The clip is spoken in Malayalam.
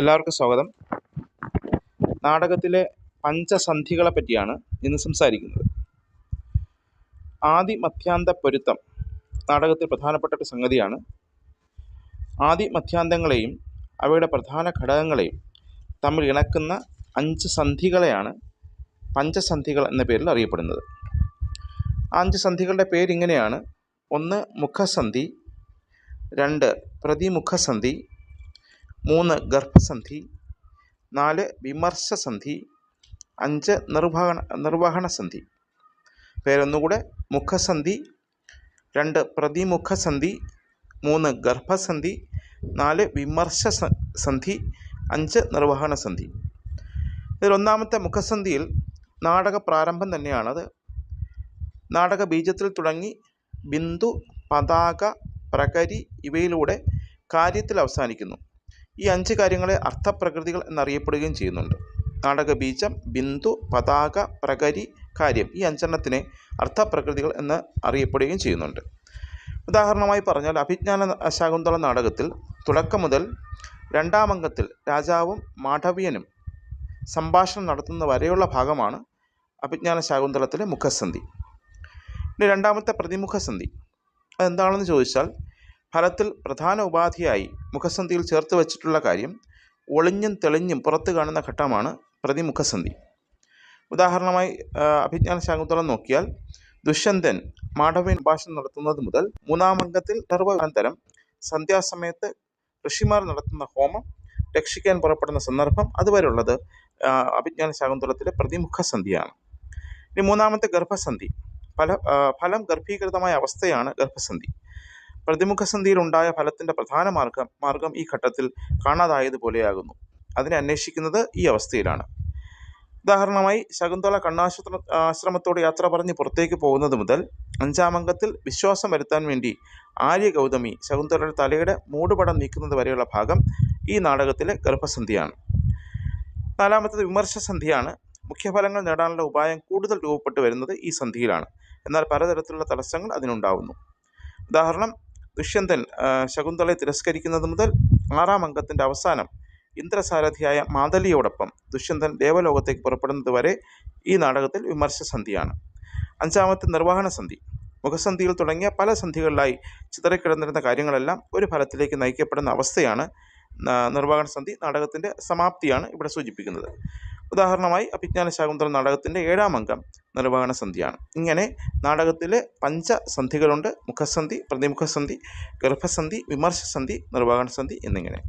എല്ലാവർക്കും സ്വാഗതം. നാടകത്തിലെ പഞ്ചസന്ധികളെ പറ്റിയാണ് ഇന്ന് സംസാരിക്കുന്നത്. ആദി മധ്യാന്ത പൊരുത്തം നാടകത്തിൽ പ്രധാനപ്പെട്ട ഒരു സംഗതിയാണ്. ആദി മധ്യാന്തങ്ങളെയും അവയുടെ പ്രധാന ഘടകങ്ങളെയും തമ്മിൽ ഇണക്കുന്ന അഞ്ച് സന്ധികളെയാണ് പഞ്ചസന്ധികൾ എന്ന പേരിൽ അറിയപ്പെടുന്നത്. അഞ്ച് സന്ധികളുടെ പേരിങ്ങനെയാണ് ഒന്ന് മുഖസന്ധി രണ്ട് പ്രതിമുഖസന്ധി മൂന്ന് ഗർഭസന്ധി നാല് വിമർശസന്ധി അഞ്ച് നിർവഹണ നിർവഹണസന്ധി. പേരൊന്നുകൂടെ മുഖസന്ധി രണ്ട് പ്രതിമുഖസന്ധി മൂന്ന് ഗർഭസന്ധി നാല് വിമർശ സന്ധി അഞ്ച് നിർവഹണ സന്ധി ഇതിൽ ഒന്നാമത്തെ മുഖസന്ധിയിൽ നാടക പ്രാരംഭം തന്നെയാണത്. നാടക ബീജത്തിൽ തുടങ്ങി ബിന്ദു പതാക പ്രകരി ഇവയിലൂടെ കാര്യത്തിൽ അവസാനിക്കുന്നു ഈ അഞ്ച് കാര്യങ്ങളെ അർത്ഥപ്രകൃതികൾ എന്നറിയപ്പെടുകയും ചെയ്യുന്നുണ്ട്. നാടക ബീജം ബിന്ദു പതാക പ്രകരി കാര്യം ഈ അഞ്ചെണ്ണത്തിനെ അർത്ഥപ്രകൃതികൾ എന്ന് അറിയപ്പെടുകയും ചെയ്യുന്നുണ്ട്. ഉദാഹരണമായി പറഞ്ഞാൽ അഭിജ്ഞാന ശാകുന്തള നാടകത്തിൽ തുടക്കം മുതൽ രണ്ടാം അംഗത്തിൽ രാജാവും മാധവ്യനും സംഭാഷണം നടത്തുന്ന വരെയുള്ള ഭാഗമാണ് അഭിജ്ഞാന ശാകുന്തളത്തിലെ മുഖസന്ധി. ഇനി രണ്ടാമത്തെ പ്രതിമുഖസന്ധി. അതെന്താണെന്ന് ചോദിച്ചാൽ ഫലത്തിൽ പ്രധാന ഉപാധിയായി മുഖസന്ധിയിൽ ചേർത്ത് വച്ചിട്ടുള്ള കാര്യം ഒളിഞ്ഞും തെളിഞ്ഞും പുറത്ത് കാണുന്ന ഘട്ടമാണ് പ്രതിമുഖസന്ധി. ഉദാഹരണമായി അഭിജ്ഞാന ശാകുന്തളം നോക്കിയാൽ ദുഷ്യന്തൻ മാധവൻ ഭാഷണം നടത്തുന്നത് മുതൽ മൂന്നാം അംഗത്തിൽ സർവകാന്തരം സന്ധ്യാസമയത്ത് ഋഷിമാർ നടത്തുന്ന ഹോമം രക്ഷിക്കാൻ പുറപ്പെടുന്ന സന്ദർഭം അതുവരെയുള്ളത് അഭിജ്ഞാന ശാകുന്തളത്തിലെ പ്രതിമുഖസന്ധിയാണ്. ഇനി മൂന്നാമത്തെ ഗർഭസന്ധി. ഫല ഫലം ഗർഭീകൃതമായ അവസ്ഥയാണ് ഗർഭസന്ധി. പ്രതിമുഖസന്ധിയിലുണ്ടായ ഫലത്തിന്റെ പ്രധാന മാർഗം മാർഗം ഈ ഘട്ടത്തിൽ കാണാതായതുപോലെയാകുന്നു. അതിനെ അന്വേഷിക്കുന്നത് ഈ അവസ്ഥയിലാണ്. ഉദാഹരണമായി ശകുന്തള കണ്ണാശ്ര ആശ്രമത്തോട് യാത്ര പറഞ്ഞ് പുറത്തേക്ക് പോകുന്നത് മുതൽ അഞ്ചാം അംഗത്തിൽ വിശ്വാസം വരുത്താൻ വേണ്ടി ആര്യ ഗൗതമി ശകുന്തളയുടെ തലയുടെ മൂടുപടം നീക്കുന്നത് വരെയുള്ള ഭാഗം ഈ നാടകത്തിലെ ഗർഭസന്ധിയാണ്. നാലാമത്തത് വിമർശസന്ധിയാണ്. മുഖ്യഫലങ്ങൾ നേടാനുള്ള ഉപായം കൂടുതൽ രൂപപ്പെട്ടു വരുന്നത് ഈ സന്ധിയിലാണ്. എന്നാൽ പലതരത്തിലുള്ള തടസ്സങ്ങൾ അതിനുണ്ടാവുന്നു. ഉദാഹരണം ദുഷ്യന്തൻ ശകുന്തളയെ തിരസ്കരിക്കുന്നത് മുതൽ ആറാം അംഗത്തിന്റെ അവസാനം ഇന്ദ്രസാരഥിയായ മാതലിയോടൊപ്പം ദുഷ്യന്തൻ ദേവലോകത്തേക്ക് പുറപ്പെടുന്നത് വരെ ഈ നാടകത്തിൽ വിമർശസന്ധിയാണ്. അഞ്ചാമത്തെ നിർവഹണ സന്ധി. മുഖസന്ധിയിൽ തുടങ്ങിയ പല സന്ധികളിലായി ചിതറിക്കിടന്നിരുന്ന കാര്യങ്ങളെല്ലാം ഒരു ഫലത്തിലേക്ക് നയിക്കപ്പെടുന്ന അവസ്ഥയാണ് നിർവഹണ സന്ധി. നാടകത്തിന്റെ സമാപ്തിയാണ് ഇവിടെ സൂചിപ്പിക്കുന്നത്. ഉദാഹരണമായി അഭിജ്ഞാന ശാകുന്തളം നാടകത്തിന്റെ ഏഴാം അംഗം നിർവഹണ സന്ധിയാണ്. ഇങ്ങനെ നാടകത്തിലെ പഞ്ചസന്ധികളുണ്ട് മുഖസന്ധി പ്രതിമുഖസന്ധി ഗർഭസന്ധി വിമർശസന്ധി നിർവഹണ സന്ധി എന്നിങ്ങനെ.